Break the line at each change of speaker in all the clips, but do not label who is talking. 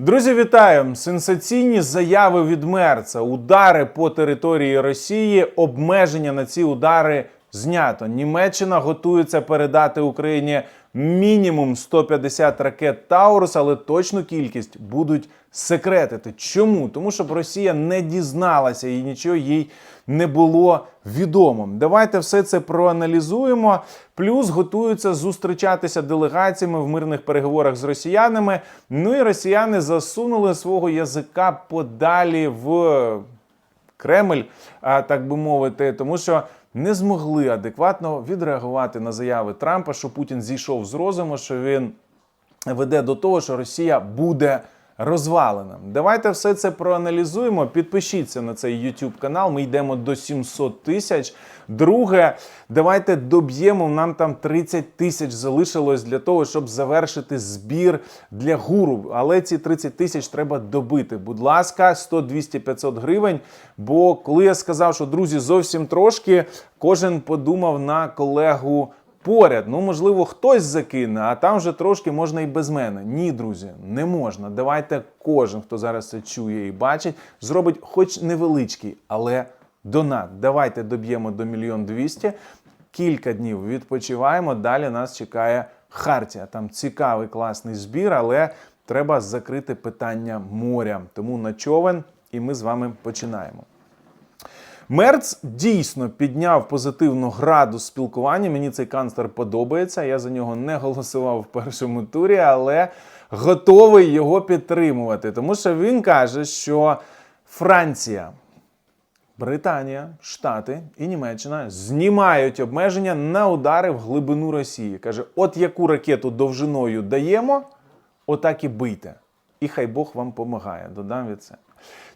Друзі, вітаю! Сенсаційні заяви від Мерца, удари по території Росії, обмеження на ці удари знято. Німеччина готується передати Україні мінімум 150 ракет Таурус, але точну кількість будуть секретити. Чому? Тому щоб Росія не дізналася і нічого їй не було відомо. Давайте все це проаналізуємо. Плюс готуються зустрічатися делегаціями в мирних переговорах з росіянами. Ну і росіяни засунули свого язика подалі в Кремль, а, так би мовити, тому що не змогли адекватно відреагувати на заяви Трампа, що Путін зійшов з розуму, що він веде до того, що Росія буде розвалена. Давайте все це проаналізуємо. Підпишіться на цей YouTube канал. Ми йдемо до 700 тисяч. Друге, давайте доб'ємо. Нам там 30 тисяч залишилось для того, щоб завершити збір для гуру. Але ці 30 тисяч треба добити. Будь ласка, 100, 200, 500 гривень. Бо коли я сказав, що друзі, зовсім трошки, кожен подумав на колегу поряд. Ну, можливо, хтось закине, а там вже трошки можна і без мене. Ні, друзі, не можна. Давайте кожен, хто зараз це чує і бачить, зробить хоч невеличкий, але донат. Давайте доб'ємо до мільйон двісті. Кілька днів відпочиваємо. Далі нас чекає Хартія. Там цікавий класний збір, але треба закрити питання моря. Тому на човен, і ми з вами починаємо. Мерц дійсно підняв позитивно градус спілкування. Мені цей канцлер подобається. Я за нього не голосував в першому турі, але готовий його підтримувати. Тому що він каже, що Франція, Британія, Штати і Німеччина знімають обмеження на удари в глибину Росії. Каже: от яку ракету довжиною даємо, отак і бийте. І хай Бог вам помагає. Додам від це.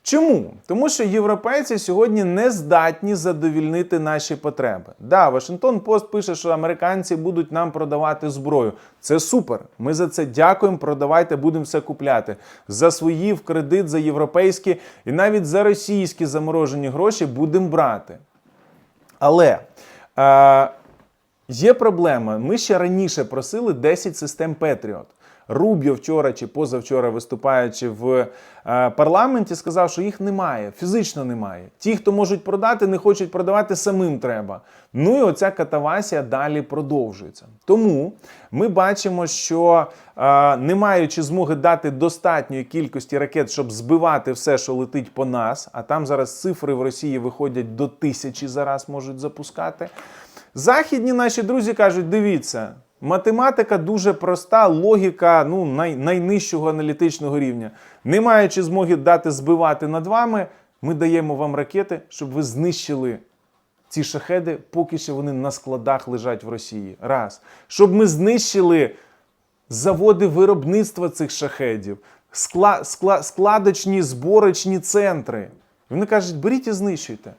Чому? Тому що європейці сьогодні не здатні задовільнити наші потреби. Да, Вашингтон Пост пише, що американці будуть нам продавати зброю. Це супер. Ми за це дякуємо. Продавайте, будемо все купляти. За свої в кредит, за європейські і навіть за російські заморожені гроші будемо брати. Але е, є проблема. Ми ще раніше просили 10 систем Петріот. Рубіо вчора чи позавчора, виступаючи в е, парламенті, сказав, що їх немає, фізично немає. Ті, хто можуть продати, не хочуть продавати, самим треба. Ну і оця катавасія далі продовжується. Тому ми бачимо, що е, не маючи змоги дати достатньої кількості ракет, щоб збивати все, що летить по нас, а там зараз цифри в Росії виходять до тисячі зараз можуть запускати. Західні наші друзі кажуть: дивіться. Математика дуже проста, логіка ну, най, найнижчого аналітичного рівня. Не маючи змоги дати збивати над вами, ми даємо вам ракети, щоб ви знищили ці шахеди, поки що вони на складах лежать в Росії. Раз. Щоб ми знищили заводи виробництва цих шахедів, скла, скла, складочні зборочні центри. Вони кажуть, беріть і знищуйте.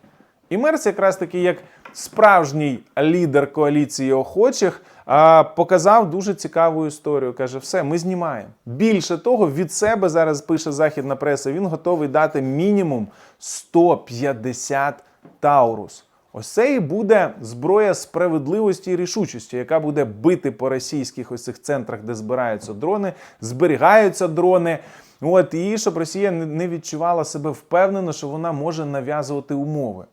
І Мерц, якраз таки, як справжній лідер коаліції охочих, показав дуже цікаву історію. Каже, все, ми знімаємо. Більше того, від себе зараз пише західна преса. Він готовий дати мінімум 150 Таурус. Ось це і буде зброя справедливості і рішучості, яка буде бити по російських ось цих центрах, де збираються дрони, зберігаються дрони. От і щоб Росія не відчувала себе впевнено, що вона може нав'язувати умови.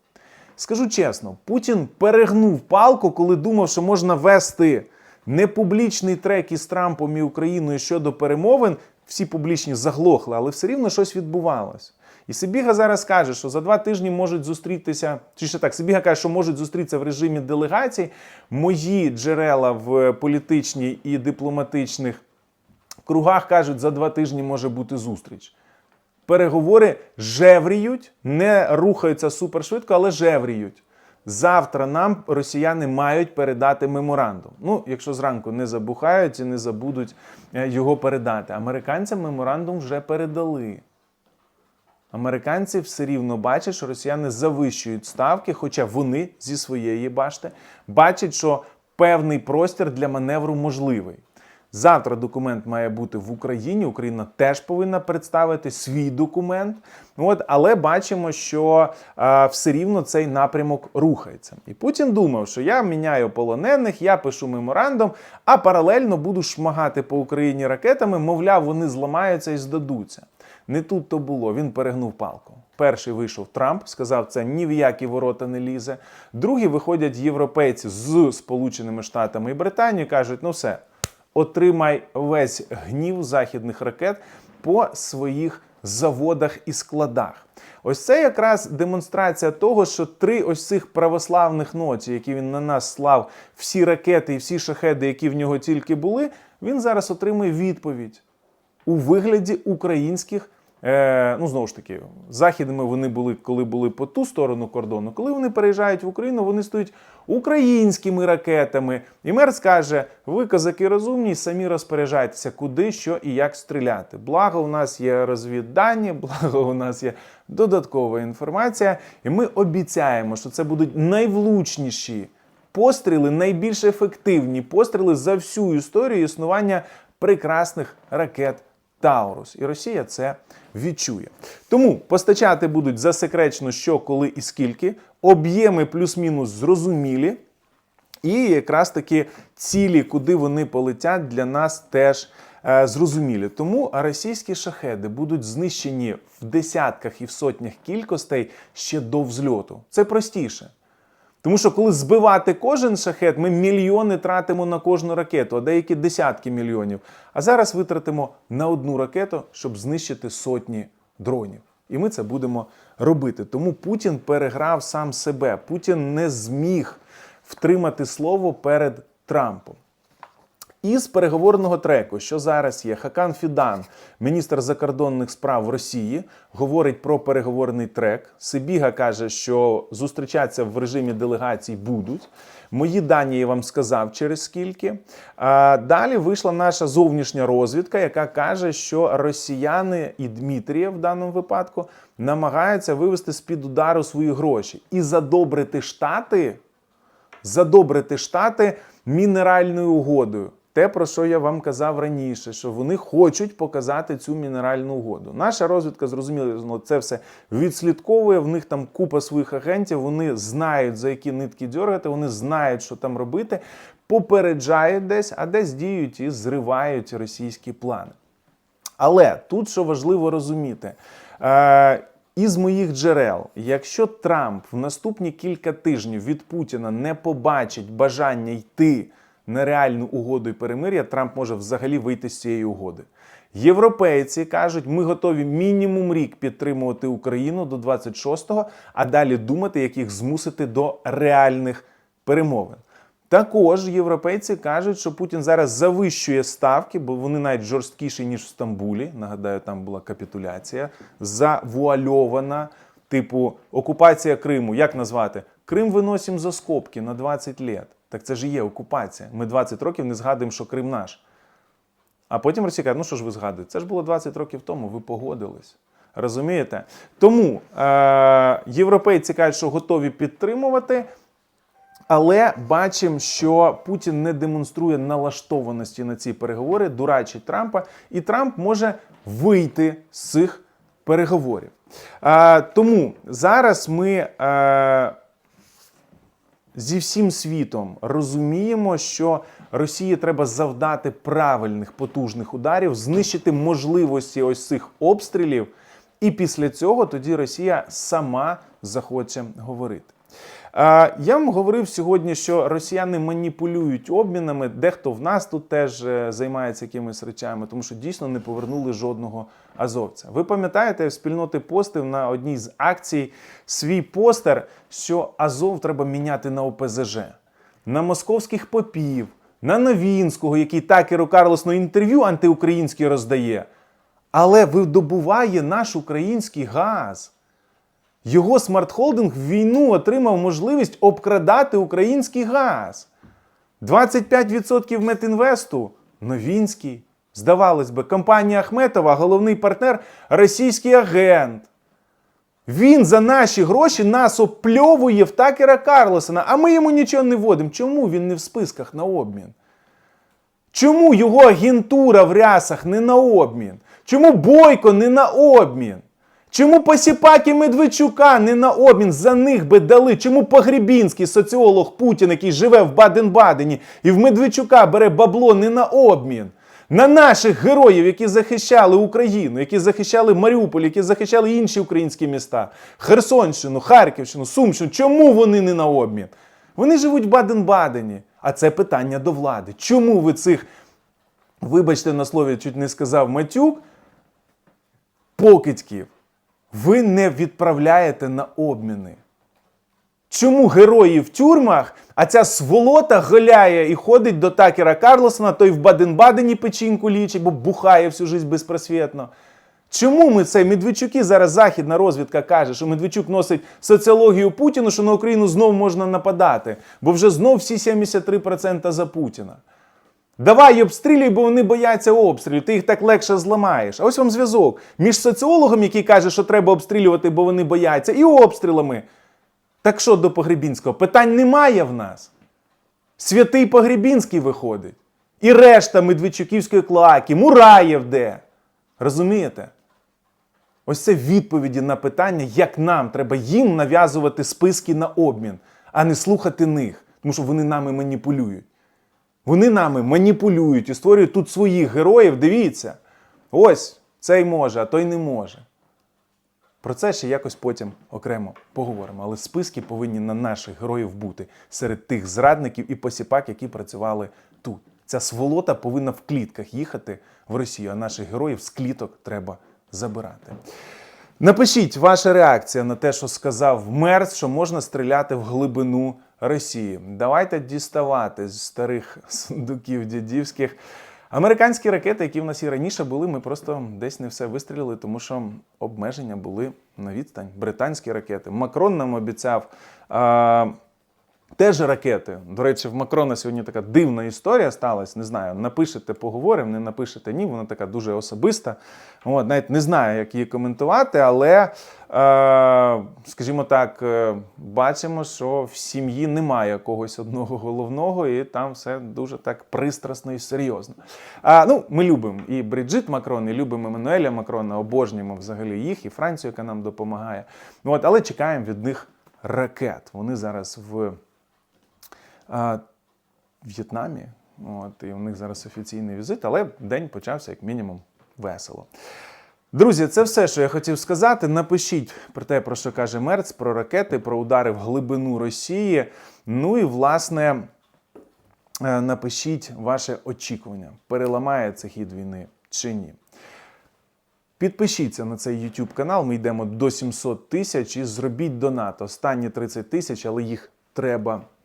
Скажу чесно, Путін перегнув палку, коли думав, що можна вести непублічний трек із Трампом і Україною щодо перемовин. Всі публічні заглохли, але все рівно щось відбувалось. І Сибіга зараз каже, що за два тижні можуть зустрітися, чи ще так, Сибіга каже, що можуть зустрітися в режимі делегацій. Мої джерела в політичній і дипломатичних кругах кажуть, за два тижні може бути зустріч. Переговори жевріють, не рухаються супершвидко, але жевріють. Завтра нам росіяни мають передати меморандум. Ну, якщо зранку не забухають і не забудуть е, його передати. Американцям меморандум вже передали. Американці все рівно бачать, що росіяни завищують ставки, хоча вони зі своєї башти бачать, що певний простір для маневру можливий. Завтра документ має бути в Україні. Україна теж повинна представити свій документ. От, але бачимо, що е, все рівно цей напрямок рухається. І Путін думав, що я міняю полонених, я пишу меморандум, а паралельно буду шмагати по Україні ракетами. Мовляв, вони зламаються і здадуться. Не тут то було. Він перегнув палку. Перший вийшов Трамп, сказав, це ні в які ворота не лізе. Другі виходять європейці з Сполученими Штатами і Британією, кажуть, ну все, отримай весь гнів західних ракет по своїх заводах і складах. Ось це якраз демонстрація того, що три ось цих православних ночі, які він на нас слав, всі ракети і всі шахеди, які в нього тільки були, він зараз отримує відповідь у вигляді українських. Е, ну, знову ж таки, західними вони були, коли були по ту сторону кордону. Коли вони переїжджають в Україну, вони стоять українськими ракетами. І мер скаже: ви, козаки розумні, самі розпоряджайтеся, куди, що і як стріляти. Благо, у нас є розвіддані, благо, у нас є додаткова інформація. І ми обіцяємо, що це будуть найвлучніші постріли, найбільш ефективні постріли за всю історію існування прекрасних ракет. Таурус, і Росія це відчує. Тому постачати будуть засекречено, що, коли і скільки, об'єми плюс-мінус зрозумілі, і якраз таки цілі, куди вони полетять, для нас теж е, зрозумілі. Тому російські шахеди будуть знищені в десятках і в сотнях кількостей ще до взльоту. Це простіше. Тому що коли збивати кожен шахет, ми мільйони тратимо на кожну ракету, а деякі десятки мільйонів. А зараз витратимо на одну ракету, щоб знищити сотні дронів. І ми це будемо робити. Тому Путін переграв сам себе. Путін не зміг втримати слово перед Трампом. Із переговорного треку, що зараз є, Хакан Фідан, міністр закордонних справ Росії, говорить про переговорний трек. Сибіга каже, що зустрічатися в режимі делегацій будуть. Мої дані я вам сказав через скільки. А далі вийшла наша зовнішня розвідка, яка каже, що росіяни і Дмитрія в даному випадку намагаються вивести з під удару свої гроші і задобрити штати задобрити штати мінеральною угодою. Те, про що я вам казав раніше, що вони хочуть показати цю мінеральну угоду. Наша розвідка зрозуміло, це все відслідковує. В них там купа своїх агентів. Вони знають за які нитки дергати, вони знають, що там робити, попереджають десь, а десь діють і зривають російські плани. Але тут що важливо розуміти. Е, із моїх джерел, якщо Трамп в наступні кілька тижнів від Путіна не побачить бажання йти на реальну угоду і перемир'я, Трамп може взагалі вийти з цієї угоди. Європейці кажуть, ми готові мінімум рік підтримувати Україну до 26-го, а далі думати, як їх змусити до реальних перемовин. Також європейці кажуть, що Путін зараз завищує ставки, бо вони навіть жорсткіші, ніж в Стамбулі. Нагадаю, там була капітуляція, завуальована, типу окупація Криму. Як назвати? Крим виносимо за скобки на 20 літ. Так це ж є окупація. Ми 20 років не згадуємо, що Крим наш. А потім Росія каже, ну що ж ви згадуєте? Це ж було 20 років тому, ви погодились. Розумієте? Тому е- європейці кажуть, що готові підтримувати. Але бачимо, що Путін не демонструє налаштованості на ці переговори, дурачить Трампа, і Трамп може вийти з цих переговорів. А, тому зараз ми а, зі всім світом розуміємо, що Росії треба завдати правильних потужних ударів, знищити можливості ось цих обстрілів, і після цього тоді Росія сама захоче говорити. Я вам говорив сьогодні, що росіяни маніпулюють обмінами. Дехто в нас тут теж е, займається якимись речами, тому що дійсно не повернули жодного азовця. Ви пам'ятаєте, в спільноти постив на одній з акцій свій постер, що Азов треба міняти на ОПЗЖ, на московських попів, на Новінського, який такеру Карлосно інтерв'ю антиукраїнське роздає, але видобуває наш український газ. Його смарт-холдинг в війну отримав можливість обкрадати український газ. 25% Метінвесту Новінський. Здавалось би, компанія Ахметова, головний партнер, російський агент. Він за наші гроші нас опльовує в Такера Карлосона, а ми йому нічого не вводимо. Чому він не в списках на обмін? Чому його агентура в рясах не на обмін? Чому Бойко не на обмін? Чому Посіпаки Медведчука не на обмін за них би дали? Чому Погребінський соціолог Путін, який живе в Баден-Бадені, і в Медведчука бере бабло не на обмін? На наших героїв, які захищали Україну, які захищали Маріуполь, які захищали інші українські міста, Херсонщину, Харківщину, Сумщину. Чому вони не на обмін? Вони живуть в Баден-Бадені. А це питання до влади. Чому ви цих, вибачте на слові, чуть не сказав Матюк, покидьків ви не відправляєте на обміни? Чому герої в тюрмах, а ця сволота голяє і ходить до Такера Карлосона, той в Баден-Бадені печінку лічить, бо бухає всю життя безпросвітно? Чому ми це Медведчуки зараз західна розвідка каже, що Медведчук носить соціологію Путіну, що на Україну знов можна нападати, бо вже знов всі 73% за Путіна. Давай обстрілюй, бо вони бояться обстрілів, ти їх так легше зламаєш. А ось вам зв'язок між соціологом, який каже, що треба обстрілювати, бо вони бояться, і обстрілами. Так що до Погребінського? Питань немає в нас. Святий Погребінський виходить. І решта Медведчуківської клоаки, Мураєв де. Розумієте? Ось це відповіді на питання, як нам треба їм нав'язувати списки на обмін, а не слухати них, тому що вони нами маніпулюють. Вони нами маніпулюють і створюють тут своїх героїв. Дивіться, ось цей може, а той не може. Про це ще якось потім окремо поговоримо. Але списки повинні на наших героїв бути серед тих зрадників і посіпак, які працювали тут. Ця сволота повинна в клітках їхати в Росію, а наших героїв з кліток треба забирати. Напишіть ваша реакція на те, що сказав Мерц, що можна стріляти в глибину Росії. Давайте діставати з старих сундуків дідівських. Американські ракети, які в нас і раніше були, ми просто десь не все вистрілили, тому що обмеження були на відстань. Британські ракети. Макрон нам обіцяв. Теж ракети. До речі, в Макрона сьогодні така дивна історія сталася. Не знаю, напишете, поговоримо, не напишете ні. Вона така дуже особиста. От, навіть не знаю, як її коментувати, але, е, скажімо так, е, бачимо, що в сім'ї немає когось одного головного, і там все дуже так пристрасно і серйозно. А, ну, ми любимо і Бриджит Макрон, і любимо Еммануеля Макрона, обожнюємо взагалі їх, і Францію, яка нам допомагає. От, але чекаємо від них ракет. Вони зараз в а, В'єтнамі. От, і у них зараз офіційний візит, але день почався як мінімум весело. Друзі, це все, що я хотів сказати. Напишіть про те, про що каже Мерц, про ракети, про удари в глибину Росії. Ну і власне е, напишіть ваше очікування, переламає це хід війни чи ні. Підпишіться на цей YouTube канал. Ми йдемо до 700 тисяч і зробіть донат. Останні 30 тисяч, але їх треба